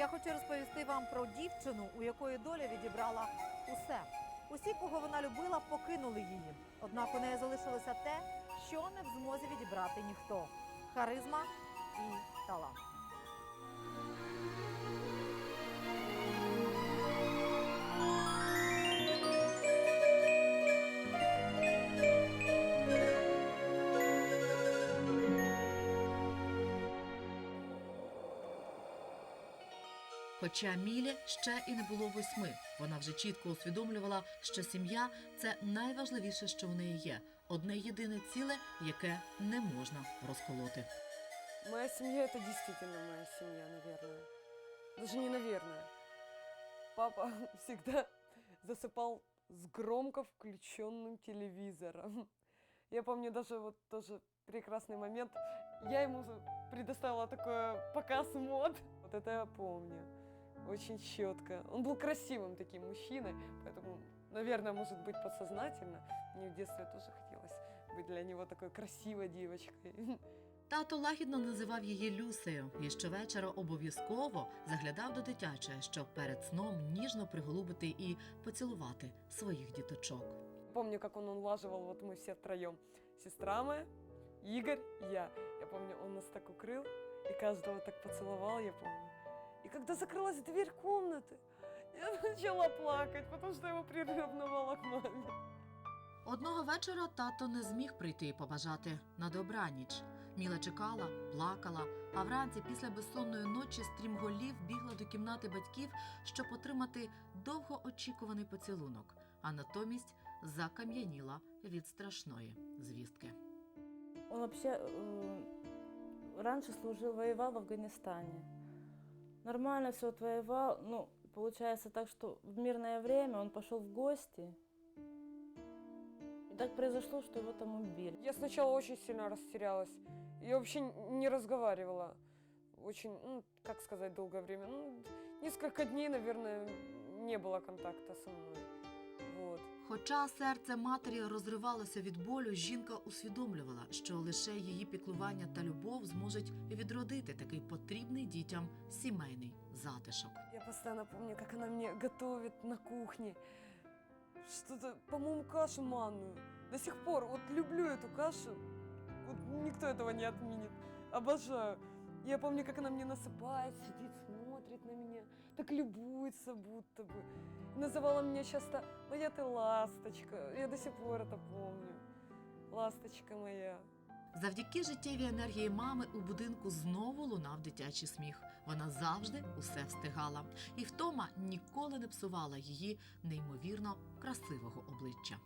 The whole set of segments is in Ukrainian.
Я хочу розповісти вам про дівчину, у якої доля відібрала усе. Усі, кого вона любила, покинули її. Однак у неї залишилося те, що не в змозі відібрати ніхто харизма і талант. Хоча Мілі ще і не було восьми, вона вже чітко усвідомлювала, що сім'я це найважливіше, що в неї є, одне єдине ціле, яке не можна розколоти. Моя семья это действительно моя семья, наверное. Даже не наверное. Папа всегда засыпал с громко включенным телевизором. Я помню даже вот тоже прекрасный момент. Я ему предоставила такой показ мод. Вот это я помню. Очень четко. Он был красивым таким мужчиной, поэтому, наверное, может быть подсознательно. Мне в детстве тоже хотелось быть для него такой красивой девочкой. Тато лагідно називав її Люсею і щовечора обов'язково заглядав до дитячої, щоб перед сном ніжно приголубити і поцілувати своїх діточок. Помню, как он улаживал, вот мы все втроем. Сестра моя, Игорь и я. Я помню, он нас так укрыл и каждого так поцеловал, я помню. И когда закрылась дверь комнаты, я начала плакать, потому что его приревновала к маме. Одного вечора тато не зміг прийти і побажати на добраніч. Міла чекала, плакала, а вранці після безсонної ночі стрімголів бігла до кімнати батьків, щоб отримати довгоочікуваний поцілунок, а натомість закам'яніла від страшної звістки. Он вообще э, раньше служил, воевал в Афганистане. Нормально все отвоевал. Ну, получается так, что в мирное время он пошел в гости. И так произошло, что его там убили. Я сначала очень сильно растерялась. Я вообще не разговаривала. Очень, ну, как сказать, долгое время. Ну, несколько дней, наверное, не было контакта со мной. Вот. Хоча серце матері розривалося від болю, жінка усвідомлювала, що лише її піклування та любов зможуть відродити такий потрібний дітям сімейний затишок. Я постоянно помню, как она мне готовит на кухне. Что-то, по-моему, кашу манную. До сих пор вот люблю эту кашу. Вот никто этого не отменит. Обожаю. Я помню, как она мне насыпает, сидит, смотрит на меня, так любуется будто бы. Называла меня часто «Моя ты ласточка». Я до сих пор это помню. Ласточка моя. Завдяки життєвій енергії мами у будинку знову лунав дитячий сміх. Вона завжди усе встигала, і втома ніколи не псувала її неймовірно красивого обличчя.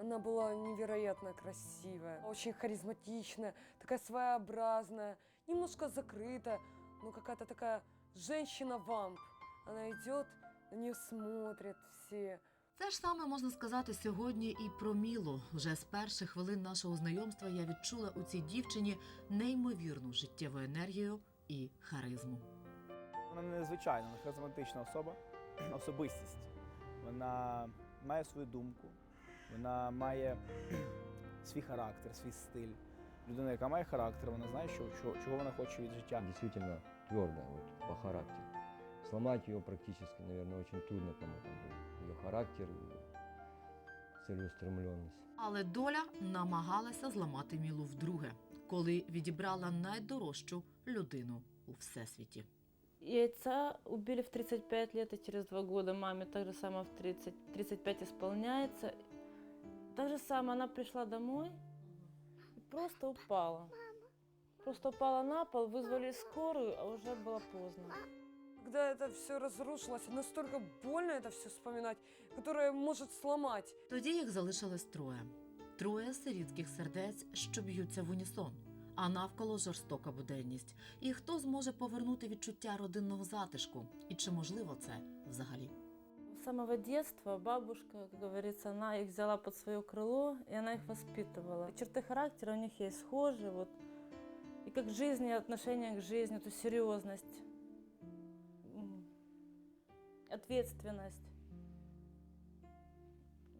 Она была невероятно красивая, очень харизматичная, такая своеобразная, немножко закрытая, но какая-то такая женщина-вамп. Она идет, на нее смотрят все. Це ж саме можна сказати сьогодні і про Мілу. Вже з перших хвилин нашого знайомства я відчула у цій дівчині неймовірну життєву енергію і харизму. Вона незвичайна, вона харизматична особа, особистість. Вона має свою думку, вона має свій характер, свій стиль. Людина, яка має характер, вона знає, що, чого вона хоче від життя. действительно твердая вот, по характеру. Сломать ее практически, наверное, очень трудно кому-то было. Ее характер и целеустремленность. Але доля намагалася зламати Мілу вдруге, коли відібрала найдорожчу людину у всесвіті. И отца убили в 35 лет, и через два года маме так же самое в 30, 35 исполняется. Так же самое она пришла домой и просто упала. Просто упала на пол, вызвали скорую, а уже было поздно. Когда это все разрушилось, настолько больно это все вспоминать, которое может сломать. Тоді їх залишилось троє: троє сирітських сердець, що б'ються в унісон. А навколо жорстока буденність. І хто зможе повернути відчуття родинного затишку? І чи можливо це взагалі? С самого детства бабушка, как говорится, она их взяла под свое крыло, и она их воспитывала. Черты характера у них есть схожие, вот. И как жизнь, и отношение к жизни, то серьезность, м, ответственность.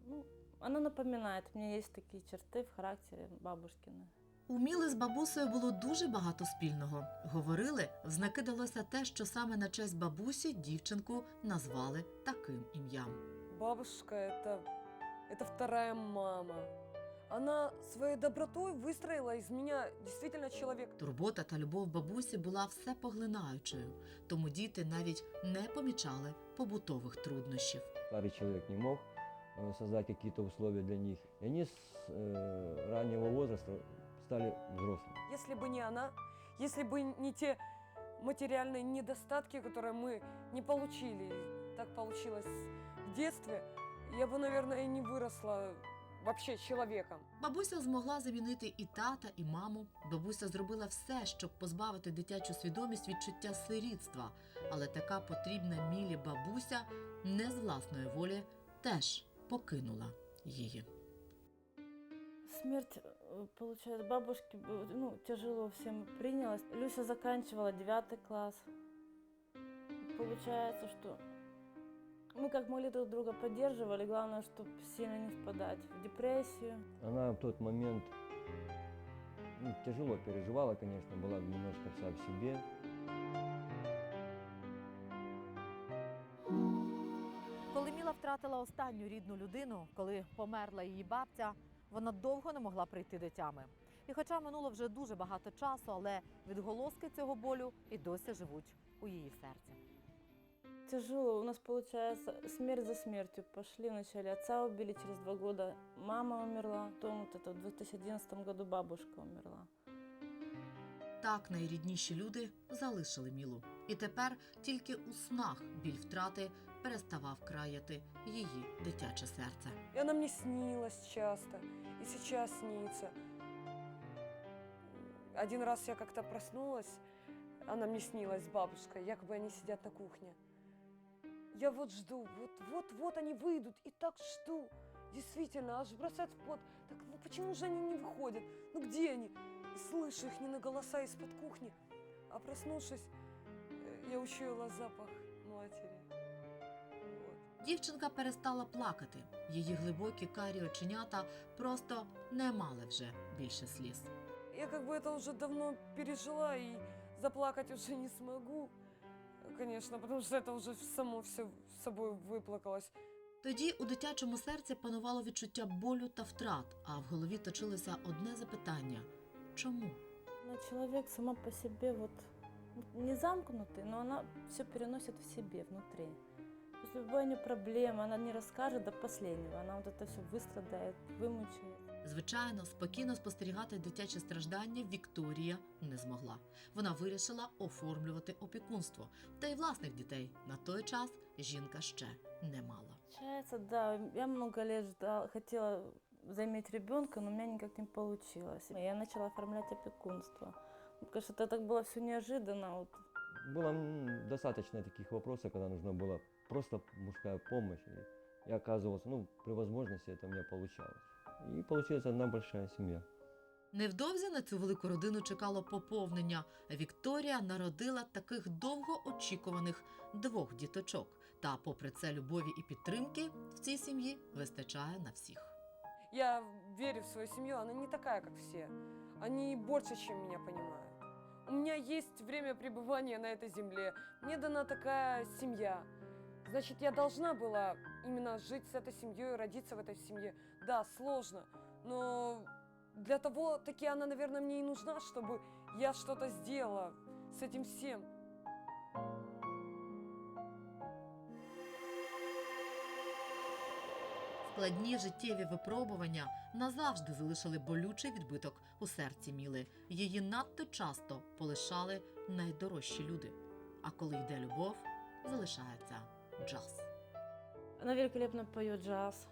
Ну, она напоминает, у меня есть такие черты в характере бабушкины. У Міли з бабусею було дуже багато спільного. Говорили, в знаки далося те, що саме на честь бабусі дівчинку назвали таким ім'ям. Бабушка это, это вторая мама. Она своей добротой выстроила из меня действительно человек. Турбота та любов бабусі була всепоглинаючою, тому діти навіть не помічали побутових труднощів. Старый человек не мог э, создать какие-то условия для них. И они с э, раннего возраста стали взрослыми. Если бы не она, если бы не те материальные недостатки, которые мы не получили, так получилось в детстве, я бы, наверное, и не выросла вообще человеком. Бабуся змогла замінити і тата, і маму. Бабуся зробила все, щоб позбавити дитячу свідомість відчуття сирітства, але така потрібна мілі бабуся не з власної волі теж покинула її. Смерть, э, получается, бабушки, э, ну, тяжело всем принялась. Люся заканчивала девятый класс. Получается, что мы как могли друг друга поддерживали, главное, чтобы сильно не впадать в депрессию. Она в тот момент ну, тяжело переживала, конечно, была немножко вся в себе. Коли Міла втратила останню рідну людину, коли померла її бабця, вона довго не могла прийти до тями. І хоча минуло вже дуже багато часу, але відголоски цього болю і досі живуть у її серці. Тяжело. У нас, получается, смерть за смертью пошли. Вначале отца убили, через два года мама умерла. Потом вот это в 2011 году бабушка умерла. Так найрідніші люди залишили Мілу. І тепер тільки у снах біль втрати переставав краяти її дитяче серце. И она мне снилась часто, и сейчас снится. Один раз я как-то проснулась, она мне снилась с бабушкой, якобы они сидят на кухне. Я вот жду, вот, вот, вот они выйдут, и так жду. Действительно, аж бросает в пот. Так ну почему же они не выходят? Ну где они? И слышу их не на голоса из-под кухни. А проснувшись, э, я учуяла запах матери. Вот. Дівчинка перестала плакати. Її глибокі карі оченята просто не мали вже більше сліз. Я как бы это уже давно пережила и заплакать уже не смогу, конечно, потому что это уже само все с собой выплакалось. Тоді у дитячому серці панувало відчуття болю та втрат, а в голові точилося одне запитання: чому? Она человек сама по себе вот не замкнутый, но она все переносит в себе внутри. То есть любая у нее проблема, она не расскажет до последнего. Она вот это все выстрадает, вымучает. Звичайно, спокійно спостерігати дитяче страждання Вікторія не змогла. Вона вирішила оформлювати опікунство. Та й власних дітей на той час жінка ще не мала. Получается, да, я много лет ждала, хотела заиметь ребенка, но у меня никак не получилось. И Я начала оформлять опекунство. Ну, Конечно, это так было все неожиданно. Вот. Было м, достаточно таких вопросов, когда нужна была просто мужская помощь. И я оказывался, ну, при возможности это у меня получалось. И получилась одна большая семья. Невдовзі на цю велику родину чекало поповнення. Вікторія народила таких довгоочікуваних двох діточок. Та, попри це, любові і підтримки в цій сім'ї вистачає на всіх. Я верю в свою семью, она не такая, как все. Они больше, чем меня понимают. У меня есть время пребывания на этой земле. Мне дана такая семья. Значит, я должна была именно жить с этой семьей, родиться в этой семье. Да, сложно, но для того таки она, наверное, мне и нужна, чтобы я что-то сделала с этим всем. Складні життєві випробування назавжди залишили болючий відбиток у серці Міли. Її надто часто полишали найдорожчі люди. А коли йде любов, залишається джаз. Она великолепно поет джаз,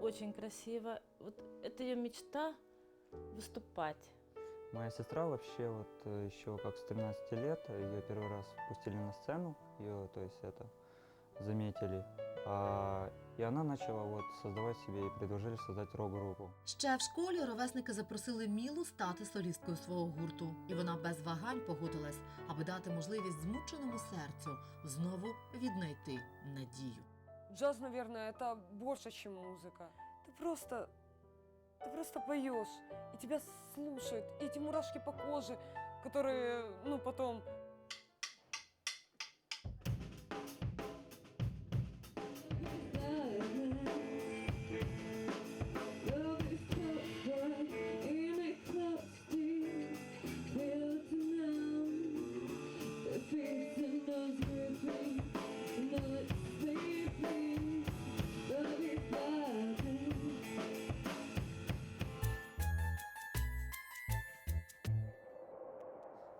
очень красиво. Вот это ее мечта выступать. Моя сестра вообще вот э, еще как с 13 лет, ее первый раз пустили на сцену, ее, то есть это, заметили. А, и она начала вот создавать себе и предложили создать рок-группу. Ще в школі ровесники запросили Мілу стати солісткою свого гурту, і вона без вагань погодилась, аби дати можливість змученому серцю знову віднайти надію. Джаз, наверное, это больше, чем музыка. Это просто ты просто поешь, и тебя слушают, и эти мурашки по коже, которые, ну, потом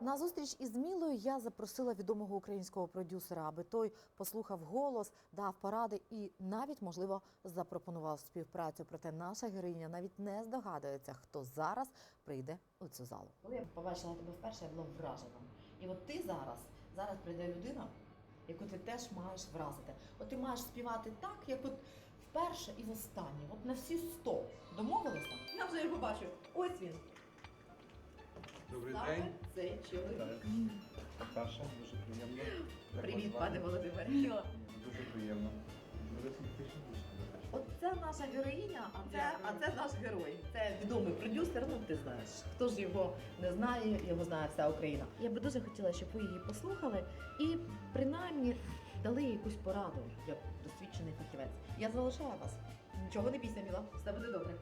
На зустріч із Мілою я запросила відомого українського продюсера, аби той послухав голос, дав поради і навіть, можливо, запропонував співпрацю. Проте наша героїня навіть не здогадується, хто зараз прийде у цю залу. Коли я побачила тебе вперше, я була вражена. І от ти зараз, зараз прийде людина, яку ти теж маєш вразити. От ти маєш співати так, як от вперше і востаннє. От на всі сто. Домовилися? Я вже його бачу. Ось він. Добрий день. цей чоловік. Саша, дуже приємно. Як Привіт, вас пане? Володимире. Дуже приємно. Дуже симпатична. Оце наша героїня, а це, а це наш герой. Це відомий продюсер. Ну ти знаєш. Хто ж його не знає, його знає вся Україна. Я би дуже хотіла, щоб ви її послухали і принаймні дали якусь пораду як досвідчений фахівець. Я залишаю вас. Нічого не бійся, Міла, все буде добре.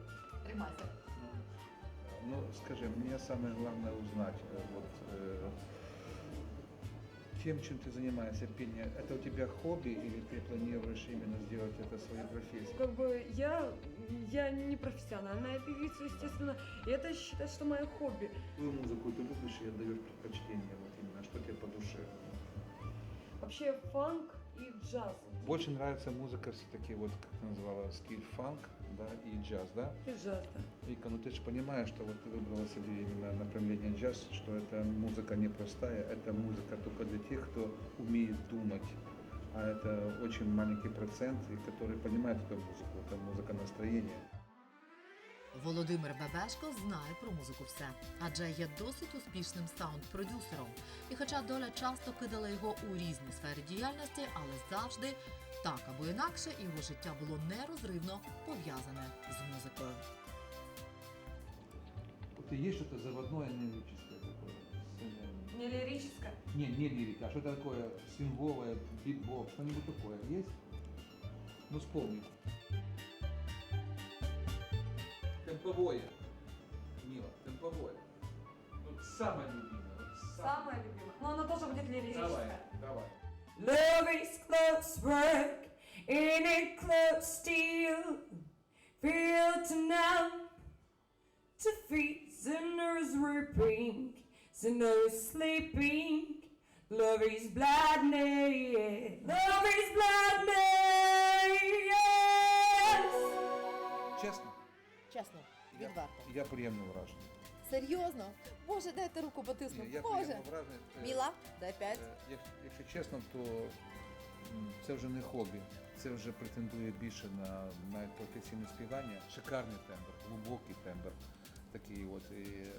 Тримайся. Ну, скажи, мне самое главное узнать, э, вот, э, тем, чем ты занимаешься, пение, это у тебя хобби или ты планируешь именно сделать это своей профессией? как бы я, я не профессиональная певица, естественно, и это считаю, что мое хобби. Какую музыку ты любишь и отдаешь предпочтение, вот именно, что тебе по душе? Вообще фанк и джаз. Больше нравится музыка все-таки, вот как ты назвала, стиль фанк, да, и джаз, да? И джаз, да. Вика, ну ты же понимаешь, что вот ты выбрала себе именно направление джаз, что это музыка непростая, это музыка только для тех, кто умеет думать. А это очень маленький процент, и который понимает эту музыку, это музыка настроения. Володимир Бебешко знає про музику все, адже є досить успішним саунд-продюсером. І хоча доля часто кидала його у різні сфери діяльності, але завжди так або інакше його життя було нерозривно пов'язане з музикою. Вот есть что-то заводное лирическое такое? Не лирическое. Не, не лирика, а что-то такое свинговое, битбоп, что-нибудь такое есть? Ну вспомни. Темповое. Мила, темповое. Ну, самое любимое. вот Самое любимое. Но оно тоже будет лирическое. Давай, давай. Love is close work, in it close steel, Feel to numb, to feed sinners weeping, sinners sleeping. Love is blindness, love is blindness. Chestnut. Chestnut. Відверто. я приємно вражений. Серйозно? Боже, дайте руку потисну. Я, Боже. приємно вражений. Е, Міла, дай п'ять. Е, як- Якщо чесно, то м, це вже не хобі. Це вже претендує більше на навіть професійне співання. Шикарний тембр, глибокий тембр. Такий от. І е,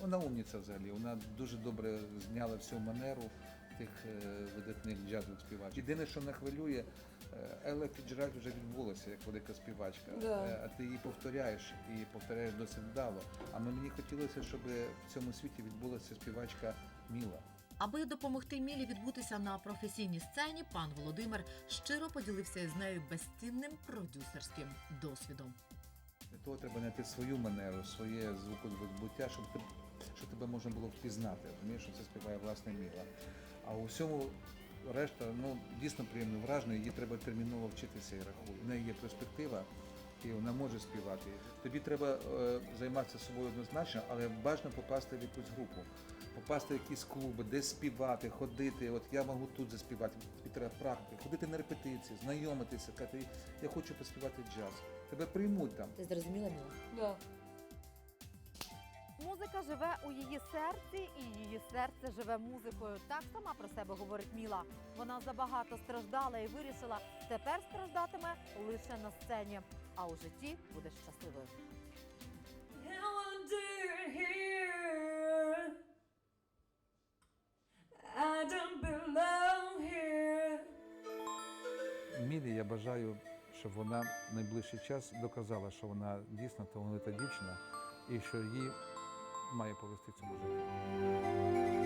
вона умниця взагалі. Вона дуже добре зняла всю манеру тих е, видатних джазових співачок. Єдине, що не хвилює, е, Елла Фіджеральд вже відбулася як велика співачка. Да. Е, А ти її повторяєш і повторяєш досить вдало. А мені хотілося, щоб в цьому світі відбулася співачка Міла. Аби допомогти Мілі відбутися на професійній сцені, пан Володимир щиро поділився із нею безцінним продюсерським досвідом. Для того треба знайти свою манеру, своє звукозбуття, щоб щоб тебе можна було впізнати. Розумієш, що це співає власне Міла. А у всьому решта, ну дійсно приємно вражено, її треба терміново вчитися і рахую. В неї є перспектива, і вона може співати. Тобі треба е, займатися собою однозначно, але бажано попасти в якусь групу, попасти в якісь клуби, десь співати, ходити. От я можу тут заспівати, тобі треба практики, ходити на репетиції, знайомитися, казати, я хочу поспівати джаз. Тебе приймуть там. Ти зрозуміла, Міла? Да. Музика живе у її серці, і її серце живе музикою. Так сама про себе говорить Міла. Вона забагато страждала і вирішила, тепер страждатиме лише на сцені, а у житті буде щасливою. Now I'm here. I don't belong here. Мілі я бажаю, щоб вона найближчий час доказала, що вона дійсно талановита дівчина і що їй має повести в цьому житті.